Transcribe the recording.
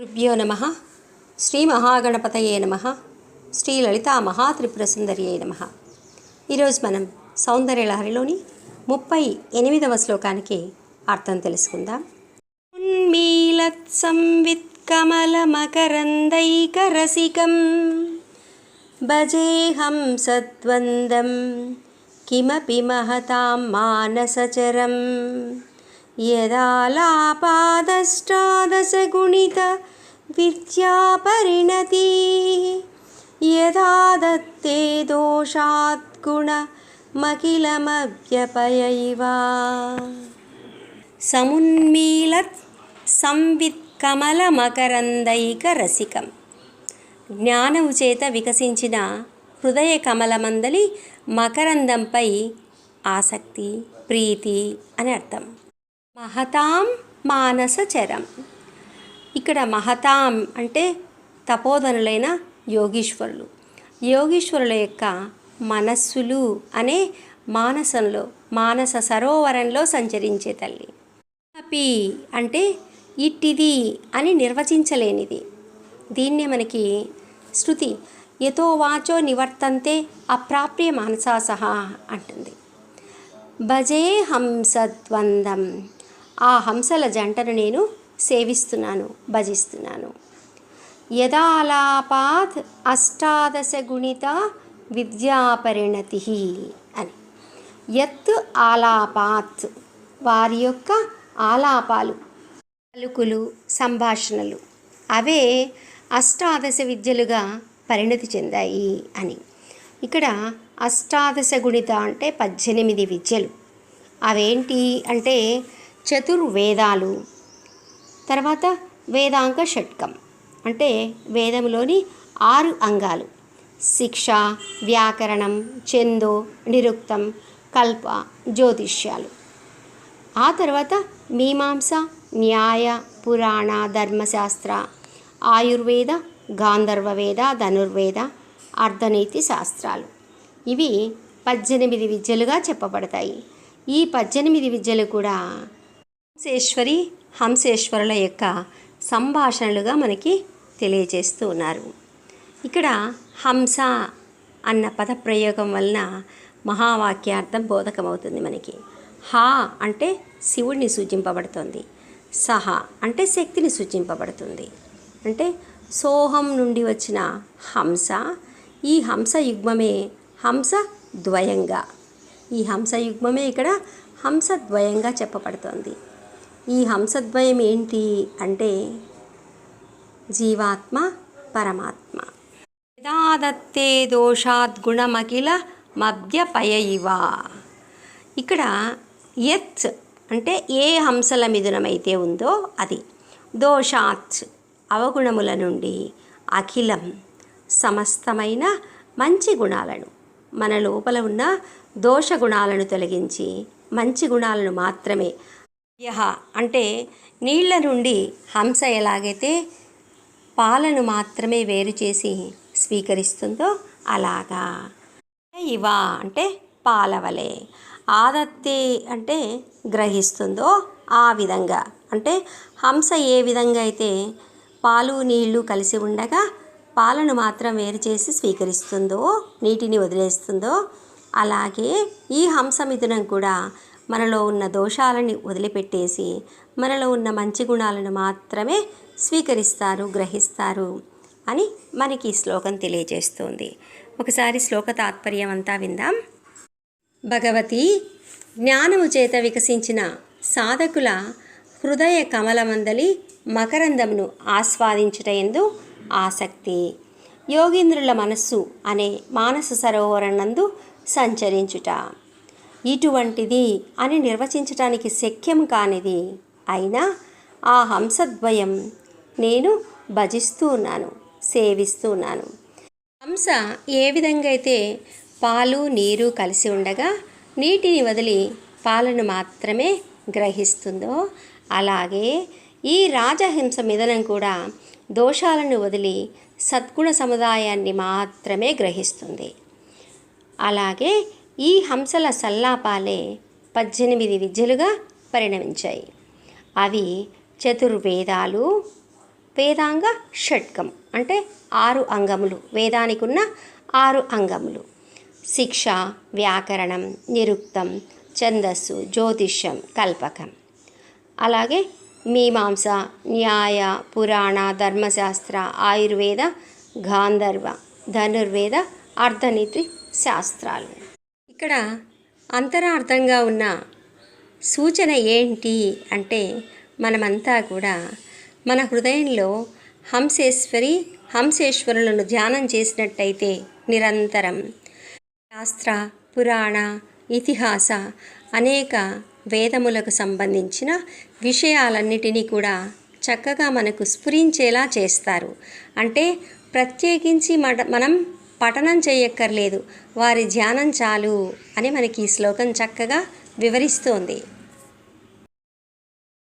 రుభ్యో నమ శ్రీ మహాగణపతయే నమ శ్రీ లలితా మహాత్రిపురసుందరియే నమ ఈరోజు మనం సౌందర్యలహరిలోని ముప్పై ఎనిమిదవ శ్లోకానికి అర్థం తెలుసుకుందాం. ఉన్మీలత్ సంవిత్ కమలమకరందైకరసికం భజేహం సద్వందం కిమపి మహతాం మానసచరం యదాలాపాదష్టాదశగుణిత విద్యాపరిణతి యదా దత్తే దోషాద్గుణమఖిలమవ్యపయైవా సమున్మీలత్ సంవిత్ కమలమకరందైక రసికం జ్ఞానము చేత వికసించిన హృదయ కమలమందలి మకరందంపై ఆసక్తి ప్రీతి అని అర్థం. మహతాం మానసచరం ఇక్కడ మహతాం అంటే తపోధనులైన యోగీశ్వరులు. యోగీశ్వరుల యొక్క మనస్సులు అనే మానసంలో మానస సరోవరంలో సంచరించే తల్లి. అపి అంటే ఇట్టిది అని నిర్వచించలేనిది. దీన్నే మనకి శృతి ఎతో వాచో నివర్తంతే అప్రాప్య మానసా సహా అంటుంది. భజే హంసద్వందం ఆ హంసల జంటను నేను సేవిస్తున్నాను భజిస్తున్నాను. యదాలాపాత్ అష్టాదశ గుణిత విద్యాపరిణతి అని. యత్ ఆలాపాత్ వారి యొక్క ఆలాపాలు పలుకులు సంభాషణలు అవే అష్టాదశ విద్యలుగా పరిణతి చెందాయి అని. ఇక్కడ అష్టాదశ గుణిత అంటే పద్దెనిమిది విద్యలు. అవేంటి అంటే చతుర్వేదాలు. తర్వాత వేదాంక షట్కం. అంటే వేదంలోని ఆరు అంగాలు. శిక్ష వ్యాకరణం చందో నిరుక్తం కల్ప జ్యోతిష్యాలు. ఆ తర్వాత మీమాంస న్యాయ పురాణ ధర్మశాస్త్ర ఆయుర్వేద గాంధర్వవేద ధనుర్వేద అర్ధనీతి శాస్త్రాలు. ఇవి పద్దెనిమిది విద్యలుగా చెప్పబడతాయి. ఈ పద్దెనిమిది విద్యలు కూడా హంసేశ్వరి హంసేశ్వరుల యొక్క సంభాషణలుగా మనకి తెలియజేస్తూ ఉన్నారు. ఇక్కడ హంస అన్న పదప్రయోగం వలన మహావాక్యార్థం బోధకమవుతుంది మనకి. హా అంటే శివుడిని సూచింపబడుతుంది. సహ అంటే శక్తిని సూచింపబడుతుంది. అంటే సోహం నుండి వచ్చిన హంస ఈ హంస యుగ్మమే హంస ద్వయంగా. ఈ హంస యుగ్మమే ఇక్కడ హంస ద్వయంగా చెప్పబడుతోంది. ఈ హంసద్వయం ఏంటి అంటే జీవాత్మ పరమాత్మ. యదాదత్తే దోషాద్గుణమఖిల మధ్యపయ ఇవ. ఇక్కడ యత్ అంటే ఏ హంసల మిథునమైతే ఉందో అది దోషాత్ అవగుణముల నుండి అఖిలం సమస్తమైన మంచి గుణాలను మన లోపల ఉన్న దోష గుణాలను తొలగించి మంచి గుణాలను మాత్రమే యహ. అంటే నీళ్ళ నుండి హంస ఎలాగైతే పాలను మాత్రమే వేరు చేసి స్వీకరిస్తుందో అలాగా. ఇవా అంటే పాలవలే ఆదత్తే అంటే గ్రహిస్తుందో ఆ విధంగా. అంటే హంస ఏ విధంగా అయితే పాలు నీళ్ళు కలిసి ఉండగా పాలను మాత్రం వేరు చేసి స్వీకరిస్తుందో నీటిని వదిలేస్తుందో అలాగే ఈ హంస మిథునం కూడా మనలో ఉన్న దోషాలని వదిలిపెట్టేసి మనలో ఉన్న మంచి గుణాలను మాత్రమే స్వీకరిస్తారు గ్రహిస్తారు అని మనకి ఈ శ్లోకం తెలియజేస్తుంది. ఒకసారి శ్లోక తాత్పర్యం అంతా విందాం. భగవతి జ్ఞానము చేత వికసించిన సాధకుల హృదయ కమలమందలి మకరందమును ఆస్వాదించుటయందు ఆసక్తి. యోగీంద్రుల మనస్సు అనే మానస సరోవరనందు సంచరించుట. ఇటువంటిది అని నిర్వచించటానికి శక్యం కానిది. అయినా ఆ హంసద్వయం నేను భజిస్తూ ఉన్నాను సేవిస్తూ ఉన్నాను. హంస ఏ విధంగా అయితే పాలు నీరు కలిసి ఉండగా నీటిని వదిలి పాలను మాత్రమే గ్రహిస్తుందో అలాగే ఈ రాజహింస మిథనం కూడా దోషాలను వదిలి సద్గుణ సముదాయాన్ని మాత్రమే గ్రహిస్తుంది. అలాగే ఈ హంసల సల్లాపాలే పద్దెనిమిది విద్యలుగా పరిణమించాయి. అవి చతుర్వేదాలు వేదాంగ షట్కం అంటే ఆరు అంగములు. వేదానికి ఉన్న ఆరు అంగములు. శిక్ష వ్యాకరణం నిరుక్తం ఛందస్సు జ్యోతిష్యం కల్పకం. అలాగే మీమాంస న్యాయ పురాణ ధర్మశాస్త్ర ఆయుర్వేద గాంధర్వ ధనుర్వేద అర్ధనీతి శాస్త్రాలు. ఇక్కడ అంతరార్థంగా ఉన్న సూచన ఏంటి అంటే మనమంతా కూడా మన హృదయంలో హంసేశ్వరి హంసేశ్వరులను ధ్యానం చేసినట్టయితే నిరంతరం. శాస్త్ర పురాణ ఇతిహాస అనేక వేదములకు సంబంధించిన విషయాలన్నిటినీ కూడా చక్కగా మనకు స్ఫురించేలా చేస్తారు. అంటే ప్రత్యేకించి మన మనం పఠనం చేయక్కర్లేదు. వారి ధ్యానం చాలు అని మనకి ఈ శ్లోకం చక్కగా వివరిస్తోంది.